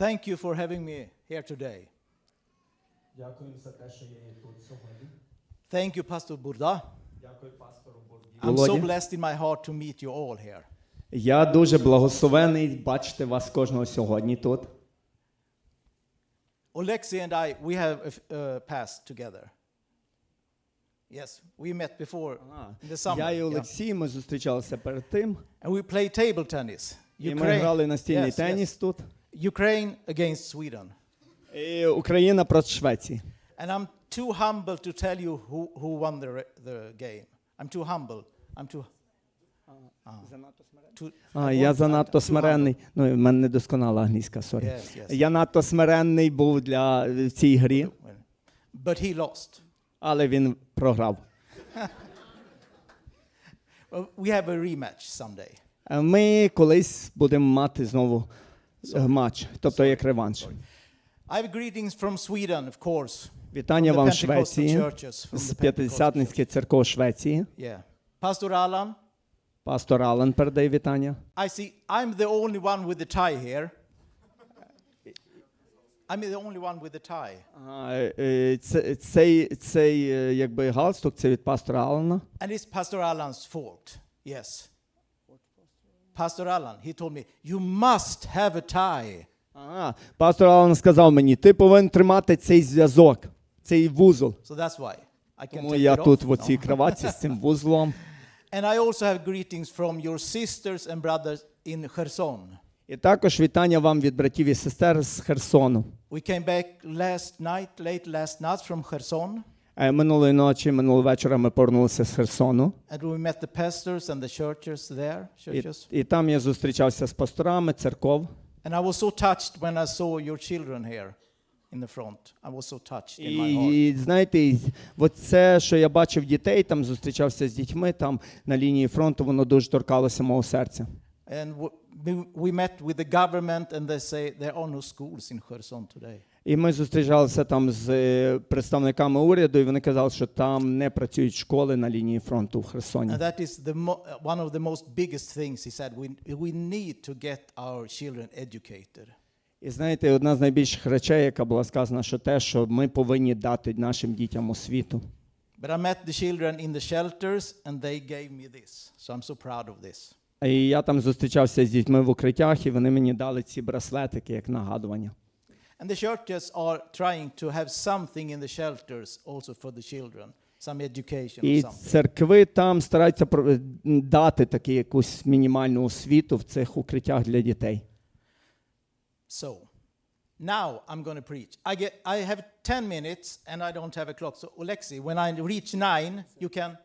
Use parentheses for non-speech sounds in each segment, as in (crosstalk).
Thank you for having me here today. Дякую за те, що я є тут сьогодні. Thank you, Pastor Burda. Дякую пастору Бурді. I'm so Володя. blessed in my heart to meet you all here. Я дуже благословений бачити вас кожного сьогодні тут. Alexi and I, we have a f- uh, passed together. Yes, we met before in the summer. Я і yeah. Олексій, ми зустрічалися перед тим. And we play table tennis. І ми грали настільний Yes, теніс тут. Ukraine against Sweden. І Україна проти Швеції. And I'm too humble to tell you who, who won the, re- the game. I'm too humble. I'm too. too А, я занадто смиренний. Ну, в мене недосконала англійська, сорі. Yes, yes. Я надто смиренний був для в цій грі. But he lost. але він програв. (laughs) Well, we have a rematch someday. Е, Ми колись будемо мати знову матч, тобто як реванш. I have greetings from Sweden, of course. Вітання вам Швеції, з the церков Швеції. Yeah. Pastor Alan, Пастор Алан передає вітання. I see I'm the only one with the tie here. I'm the only one with the tie. Е, це- Цей, цей е, якби галстук це від пастора Алана. And it's Pastor Alan's fault. Yes. Pastor Alan, he told me, you must have a tie. А, пастор Алан сказав мені, ти повинен тримати цей зв'язок, цей вузол. So that's why I can Тому take я it тут off. в оцій No. кроватці з цим вузлом. And I also have greetings from your sisters and brothers in Kherson. І також вітання вам від братів і сестер з Херсону. We came back last night, late last night from Kherson, Е, Минулої ночі, минулого вечора ми повернулися з Херсону. and we met the pastors and the churches there, І, і там я зустрічався з пасторами, церков. And I was so touched when I saw your children here in the front. I was so touched in my heart. І знаєте, от це, що я бачив дітей, там зустрічався з дітьми, там на лінії фронту, воно дуже торкалося мого серця. And we met with the government, and they say there are no schools in Kherson today. І ми зустрічалися там з е, представниками уряду, і вони казали, що там не працюють школи на лінії фронту в Херсоні. And that is the uh, one of the most biggest things he said. We, we need to get our children educated. І знаєте, одна з найбільших речей, яка була сказана, що те, що ми повинні дати нашим дітям освіту. But I met the children in the shelters, and they gave me this. So I'm so proud of this. І я там зустрічався з дітьми в укриттях, і вони мені дали ці браслетики як нагадування. And the churches are trying to have something in the shelters also for the children, some education or І something. церкви там стараються про- дати таку якусь мінімальну освіту в цих укриттях для дітей. So now I'm going to preach. I get I have 10 minutes and I don't have a clock. So Alexi, when I reach 9, you can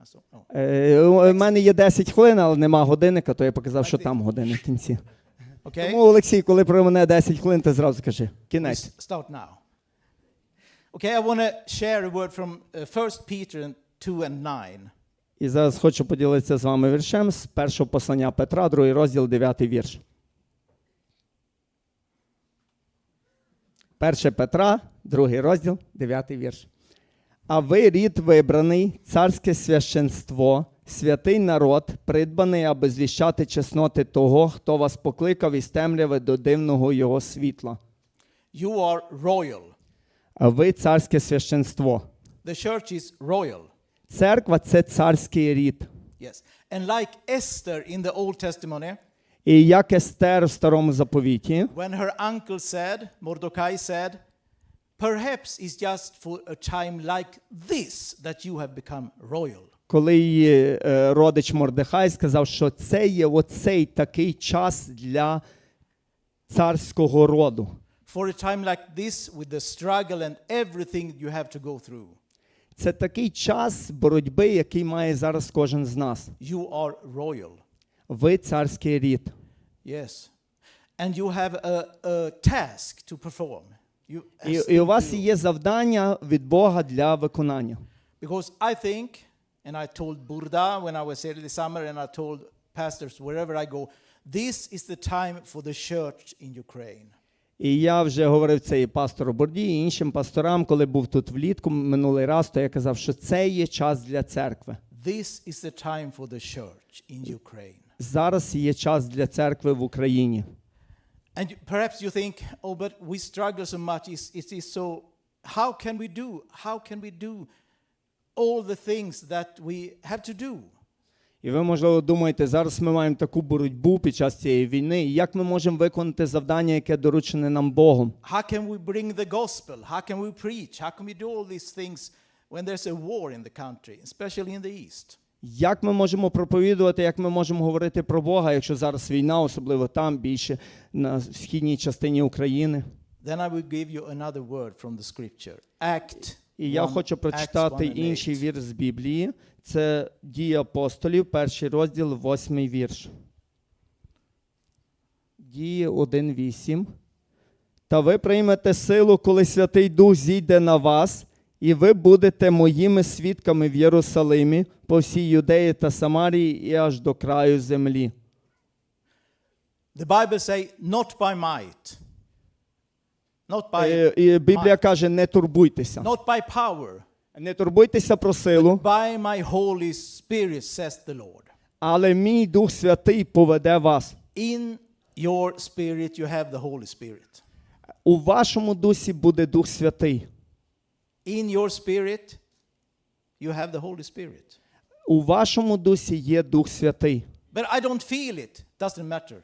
Ah, so- oh. Е, У мене є 10 хвилин, але нема годинника, то я показав, що там години в кінці. Okay? Тому, Олексій, коли про мене 10 хвилин, ти зразу скажи. Кінець. Let's start now. Okay, I want to share a word from uh, 1 Peter 2 and 9. І зараз хочу поділитися з вами віршем з першого послання Петра, другий розділ, 9 вірш. Перше Петра, другий розділ, 9 вірш. А ви рід вибраний, царське священство, святий народ, придбаний, аби звіщати чесноти того, хто вас покликав із темряви до дивного його світла. You are royal. А ви царське священство. The church is royal. Церква це царський рід. Yes. And like Esther in the Old Testimony, І як Естер в старому заповіті, when her uncle said, Mordecai said, perhaps it's just for a time like this that you have become royal. коли її е, родич Мордехай сказав, що це є оцей такий час для царського роду. For a time like this, with the struggle and everything you have to go through, Це такий час боротьби, який має зараз кожен з нас. you are royal. Ви царський рід. Yes. And you have a, a task to perform. І, і у вас є завдання від Бога для виконання. Because I think, and I told Burda when I was here this summer, and I told pastors wherever I go, this is the time for the church in Ukraine. І я вже говорив це і пастору Борді, і іншим пасторам, коли був тут влітку минулий раз, то я казав, що це є час для церкви. This is the time for the church in Ukraine. Зараз є час для церкви в Україні. And you- perhaps you think, oh, but we struggle so much. It's, it is so. How can we do? How can we do all the things that we have to do? І ви, можливо, думаєте, зараз ми маємо таку боротьбу під час цієї війни. і Як ми можемо виконати завдання, яке доручене нам Богом? How can we bring the gospel? How can we preach? How can we do all these things when there's a war in the country, especially in the East? Як ми можемо проповідувати, як ми можемо говорити про Бога, якщо зараз війна, особливо там, більше на східній частині України? Then I will give you another word from the scripture. Act. І я хочу прочитати інший 8. вірш з Біблії. Це дії апостолів, перший розділ, восьмий вірш. Дії 1.8. Та ви приймете силу, коли Святий Дух зійде на вас, і ви будете моїми свідками в Єрусалимі, по всій Юдеї та Самарії і аж до краю землі. The Bible say, not by might, not by, Е, І Біблія каже: не турбуйтеся. not by power, Не турбуйтеся про силу, by my Holy Spirit, says the Lord. але мій Дух Святий поведе вас. In your spirit, you have the Holy Spirit. У вашому дусі буде Дух Святий. In your spirit, you have the Holy Spirit. У вашому дусі є Дух Святий. But I don't feel it. Doesn't matter.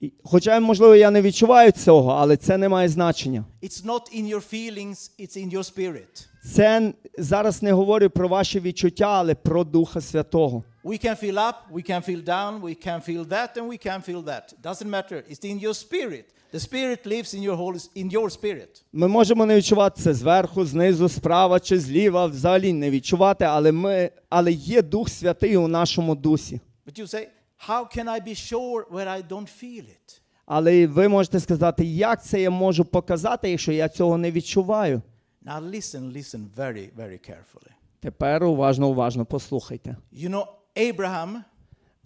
І- Хоча, можливо, я не відчуваю цього, але це не має значення. It's not in your feelings, it's in your spirit. Це н- зараз не говорю про ваші відчуття, але про Духа Святого. We can feel up, we can feel down, we can feel that, and we can feel that. Doesn't matter. It's in your spirit. The spirit lives in your holy, in your spirit. Ми можемо не відчувати це зверху, знизу, справа чи зліва, взагалі не відчувати, але, ми, але є Дух Святий у нашому дусі. But you say, how can I be sure where I don't feel it? Але ви можете сказати, як це я можу показати, якщо я цього не відчуваю. Now listen, listen very, very carefully. Тепер уважно, уважно послухайте. You know, Abraham,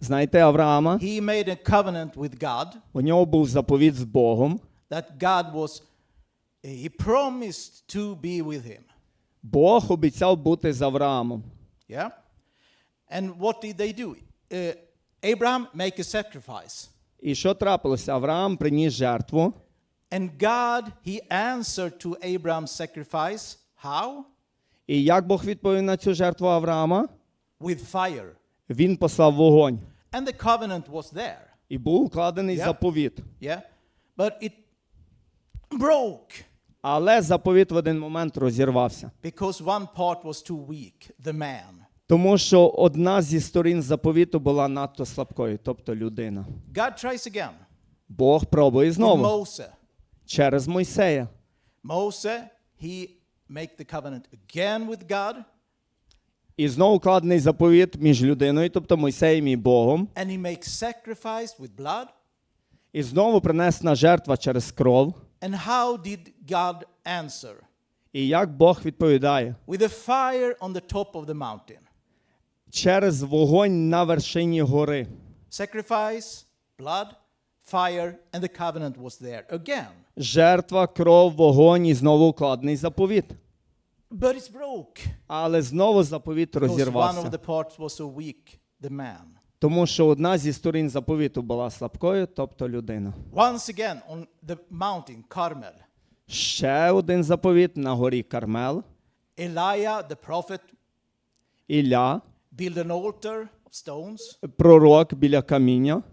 Знаєте Авраама, he made a covenant with God у нього був заповіт з Богом. that God was, he promised to be with him. Бог обіцяв бути з Авраамом. Yeah? And what did they do? Uh, Abraham make a sacrifice. І що трапилося? Авраам приніс жертву, And God, he answered to Abraham's sacrifice. How? і як Бог відповів на цю жертву Авраама? With fire. Він послав вогонь. And the covenant was there. І був укладений Yeah. заповіт. Yeah? But it broke Але заповіт в один момент розірвався. because one part was too weak, the man. Тому що одна зі сторін заповіту була надто слабкою, тобто людина. God tries again. Бог пробує With знову Moses. через Мойсея. Moses, he make the covenant again with God, І знову укладений заповіт між людиною, тобто Мойсеєм і Богом. and he makes sacrifice with blood. І знову принесена жертва через кров. And how did God answer? І як Бог відповідає? With a fire on the top of the mountain. Через вогонь на вершині гори. Sacrifice, blood, fire, and the covenant was there again. Жертва, кров, вогонь і знову укладений заповіт. But it's broke. Але знову заповіт Because one of розірвався. the parts was so weak, the man. Тому що одна зі сторін заповіту була слабкою, тобто людина. Once again on the mountain, Carmel, Ще один заповіт на горі Кармел. Elijah, the prophet, Ілля, built an altar of stones, пророк біля каміння.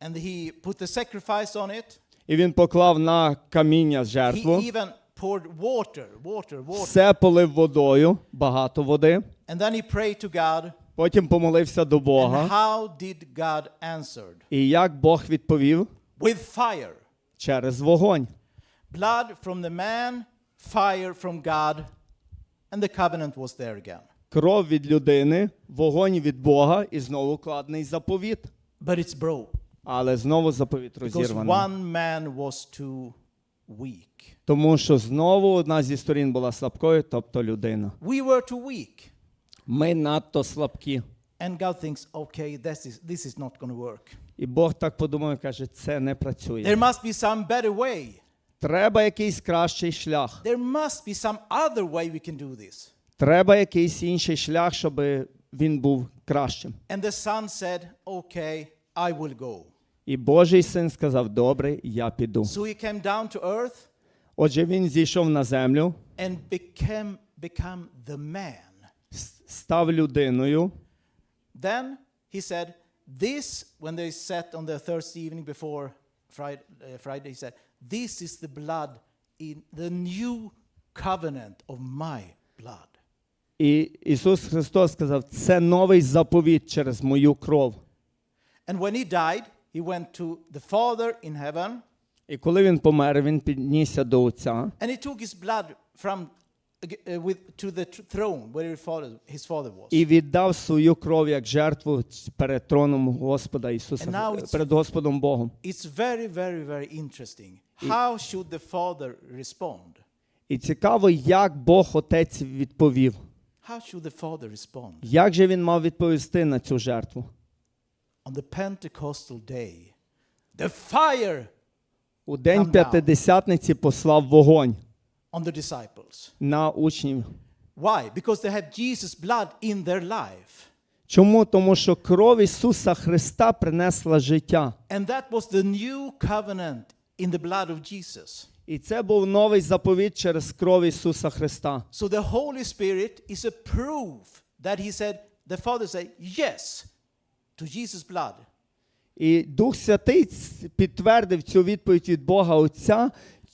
and he put the sacrifice on it. І він поклав на каміння He жертву. even poured water, water, water. Все полив водою, багато води. And then he prayed to God. Потім помолився до And Бога. how did God answer? І як Бог відповів? With fire. Через вогонь. Blood from the man, fire from God, and the covenant was there again. Кров від людини, вогонь від Бога і знову укладений заповіт. But it's broke Але знову заповіт because розірваний. one man was too weak. Тому що знову одна зі сторін була слабкою, тобто людина. We were too weak. Ми надто слабкі. And God thinks, okay, this is, this is not going to work. І Бог так подумав і каже, це не працює. There must be some better way. Треба якийсь кращий шлях. There must be some other way we can do this. Треба якийсь інший шлях, щоб він був кращим. And the son said, okay, I will go. І Божий син сказав: Добре, я піду. So he came down to earth Отже, він зійшов на землю, and became become the man. став людиною. Then he said, This, when they sat on the Thursday evening before Friday, uh, Friday, he said, This is the blood in the new covenant of my blood. І Ісус Христос сказав: це новий заповіт через мою кров. And when he died, he went to the Father in heaven І коли він помер, він піднісся до Отця and he took his blood from uh, with, to the throne where his father, his father was. і віддав свою кров як жертву перед троном Господа Ісуса, перед Господом Богом. It's very, very, very interesting. How should the Father respond? І цікаво, як Бог Отець відповів. How should the Father respond? Як же він мав відповісти на цю жертву? On the Pentecostal day, the fire У день П'ятидесятниці послав вогонь on the disciples. на учнів. Why? Because they have Jesus' blood in their life. Чому? Тому що кров Ісуса Христа принесла життя. And that was the new covenant in the blood of Jesus. І це був новий заповіт через кров Ісуса Христа. So the Holy Spirit is a proof that He said, the Father said, yes to Jesus' blood. І Дух Святий підтвердив цю відповідь від Бога Отця,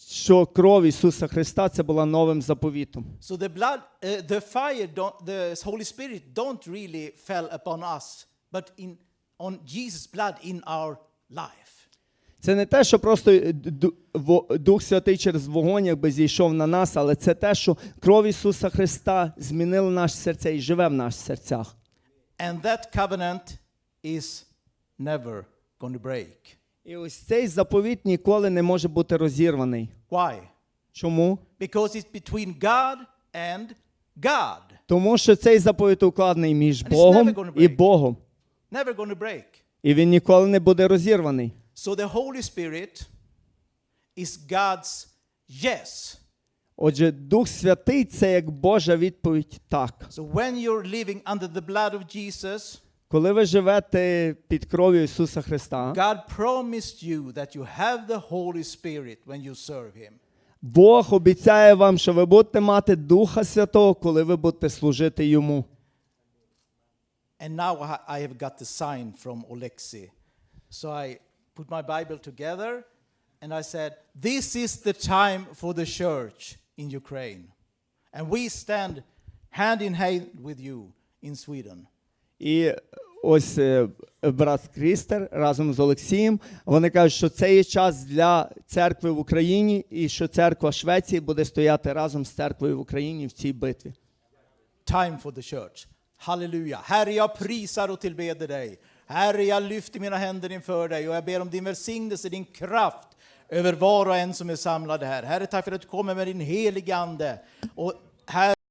що кров Ісуса Христа це була новим заповітом. So the blood, uh, the fire, don't, the Holy Spirit don't really fell upon us, but in, on Jesus' blood in our life. Це не те, що просто е, Дух Святий через вогонь якби зійшов на нас, але це те, що кров Ісуса Христа змінила наші серця і живе в наших серцях. And that covenant is never going to break. І ось цей заповіт ніколи не може бути розірваний. Why? Чому? Because it's between God and God. Тому що цей заповіт укладений між it's Богом і break. Богом. Never going to break. І він ніколи не буде розірваний. So the Holy Spirit is God's yes. Отже, Дух Святий це як Божа відповідь так. So when you're living under the blood of Jesus, Коли ви живете під кров'ю Ісуса Христа, God promised you that you have the Holy Spirit when you serve Him. Бог обіцяє вам, що ви будете мати Духа Святого, коли ви будете служити Йому. And now I- have got the sign from Oleksi. So I put my Bible together and I said, This is the time for the church in Ukraine. And we stand hand in hand with you in Sweden. І ось е, брат Крістер разом з Олексієм. Вони кажуть, що це є час для церкви в Україні, і що церква Швеції буде стояти разом з церквою в Україні в цій битві. Time for the church. Halleluja. Herre, jag prisar och tillbeder dig. Herre, jag lyfter mina händer inför dig och jag ber om din välsignelse, din kraft över var och en som är samlade här. Herre, tack för att du kommer med din helige Ande. Och Herre,